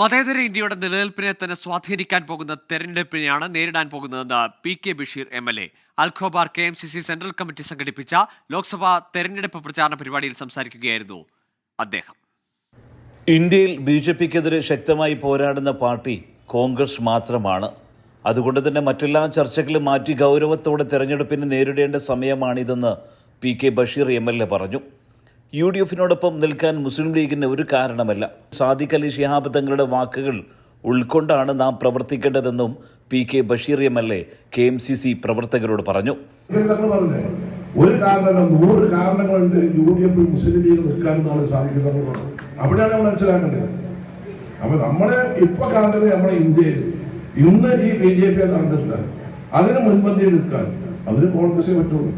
മതേതര ഇന്ത്യയുടെ നിലനിൽപ്പിനെ തന്നെ സ്വാധീനിക്കാൻ പോകുന്ന തെരഞ്ഞെടുപ്പിനെയാണ് നേരിടാൻ പോകുന്നതെന്ന് P K Basheer M L A. Al Khobar K M C C central committee സംഘടിപ്പിച്ച ലോക്സഭാ തെരഞ്ഞെടുപ്പ് പ്രചാരണ പരിപാടിയിൽ സംസാരിക്കുകയായിരുന്നു അദ്ദേഹം. ഇന്ത്യയിൽ ബി ജെ പിക്കെതിരെ ശക്തമായി പോരാടുന്ന പാർട്ടി കോൺഗ്രസ് മാത്രമാണ്. അതുകൊണ്ട് തന്നെ മറ്റെല്ലാ ചർച്ചകളും മാറ്റി ഗൗരവത്തോടെ തെരഞ്ഞെടുപ്പിനെ നേരിടേണ്ട സമയമാണിതെന്ന് P K Basheer M L A പറഞ്ഞു. യു ഡി എഫിനോടൊപ്പം നിൽക്കാൻ മുസ്ലിം ലീഗിന് ഒരു കാരണമല്ല. സാദിഖ് അലി ഷിഹാബ് തങ്ങളുടെ വാക്കുകൾ ഉൾക്കൊണ്ടാണ് നാം പ്രവർത്തിക്കേണ്ടതെന്നും P K Basheer M L A K M C C പ്രവർത്തകരോട് പറഞ്ഞു. ഒരു കാരണമല്ല നൂറ് കാരണങ്ങളുണ്ട് U D F Muslim League നിൽക്കാനെന്നാണ് സാധിക്കുന്നത് അവിടെയാണ് നമ്മൾ മനസ്സിലാക്കേണ്ടത്. അപ്പൊ നമ്മുടെ ഇപ്പൊ കാണുന്നത് നമ്മുടെ ഇന്ത്യയിൽ ഇന്ന് ഈ ബി ജെ പി നടന്നിട്ട് അതിന് മുൻപന്തിയിൽ നിൽക്കാൻ അതിന് കോൺഗ്രസ് പറ്റുള്ളൂ.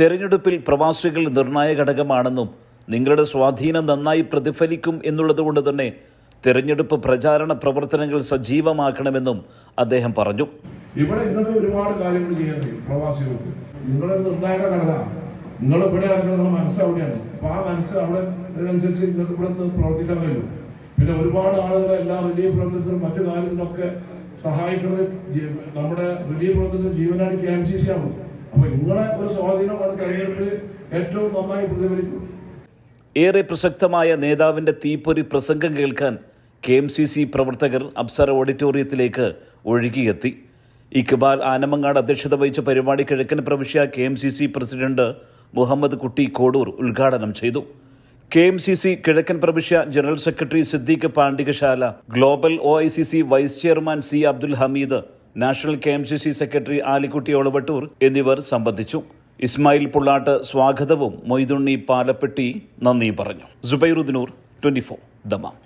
തെരഞ്ഞെടുപ്പിൽ പ്രവാസികൾ നിർണായക ഘടകമാണെന്നും നിങ്ങളുടെ സ്വാധീനം നന്നായി പ്രതിഫലിക്കും എന്നുള്ളതുകൊണ്ട് തന്നെ തെരഞ്ഞെടുപ്പ് പ്രചാരണ പ്രവർത്തനങ്ങൾ സജീവമാക്കണമെന്നും അദ്ദേഹം പറഞ്ഞു. ഇവിടെ ഇന്നത്തെ ഒരുപാട് കാര്യങ്ങൾ ചെയ്യാൻ കഴിയും പ്രവാസികൾക്ക്. നിങ്ങളൊരു നിർണായക ഘടക. നിങ്ങൾ ഇവിടെ ഇറങ്ങുന്ന മനസ്സ് അവിടെയാണ്. അപ്പൊ ആ മനസ്സ് അവിടെ അതിനനുസരിച്ച് നിങ്ങൾക്ക് ഇവിടെ നിന്ന് പ്രവർത്തിക്കാൻ കഴിയും. പിന്നെ ഒരുപാട് ആളുകൾ എല്ലാ റിലീഫ് പ്രവർത്തനത്തിനും മറ്റു കാര്യത്തിനൊക്കെ സഹായിക്കുന്നത് നമ്മുടെ റിലീഫ് പ്രവർത്തനത്തിൽ ജീവനാടി കെ എം സി സി ആണ് അപ്പൊ നിങ്ങളെ ഒരു സ്വാധീനം അത് തെരഞ്ഞെടുപ്പിൽ ഏറ്റവും നന്നായി പ്രതിഫലിക്കും. ഏറെ പ്രസക്തമായ നേതാവിന്റെ തീപ്പൊരി പ്രസംഗം കേൾക്കാൻ കെ എം സി സി പ്രവർത്തകർ അപ്സര ഓഡിറ്റോറിയത്തിലേക്ക് ഒഴുകിയെത്തി. ഇക്ബാൽ ആനമങ്ങാട് അധ്യക്ഷത വഹിച്ച പരിപാടി കിഴക്കൻ പ്രവിശ്യ K M C C president Muhammad Kutty Kodur ഉദ്ഘാടനം ചെയ്തു. കെ എം സി സി കിഴക്കൻ പ്രവിശ്യ general secretary Siddique Pandikasala global O I C C vice chairman C Abdul Hameed national K M C C secretary Alikutty Olavattur എന്നിവർ സംബന്ധിച്ചു. ഇസ്മായിൽ പുള്ളാട്ട് സ്വാഗതവും മൊയ്തുണ്ണി പാലപ്പെട്ടി നന്ദി പറഞ്ഞു. സുബൈറുദ്ദീനൂർ ട്വന്റി ഫോർ ദമാം.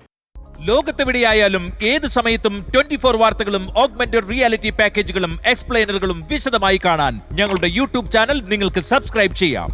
ലോകത്തെവിടെയായാലും ഏത് സമയത്തും ട്വന്റി ഫോർ വാർത്തകളും ഓഗ്മെന്റഡ് റിയാലിറ്റി പാക്കേജുകളും എക്സ്പ്ലെയിനറുകളും വിശദമായി കാണാൻ ഞങ്ങളുടെ യൂട്യൂബ് ചാനൽ നിങ്ങൾക്ക് സബ്സ്ക്രൈബ് ചെയ്യാം.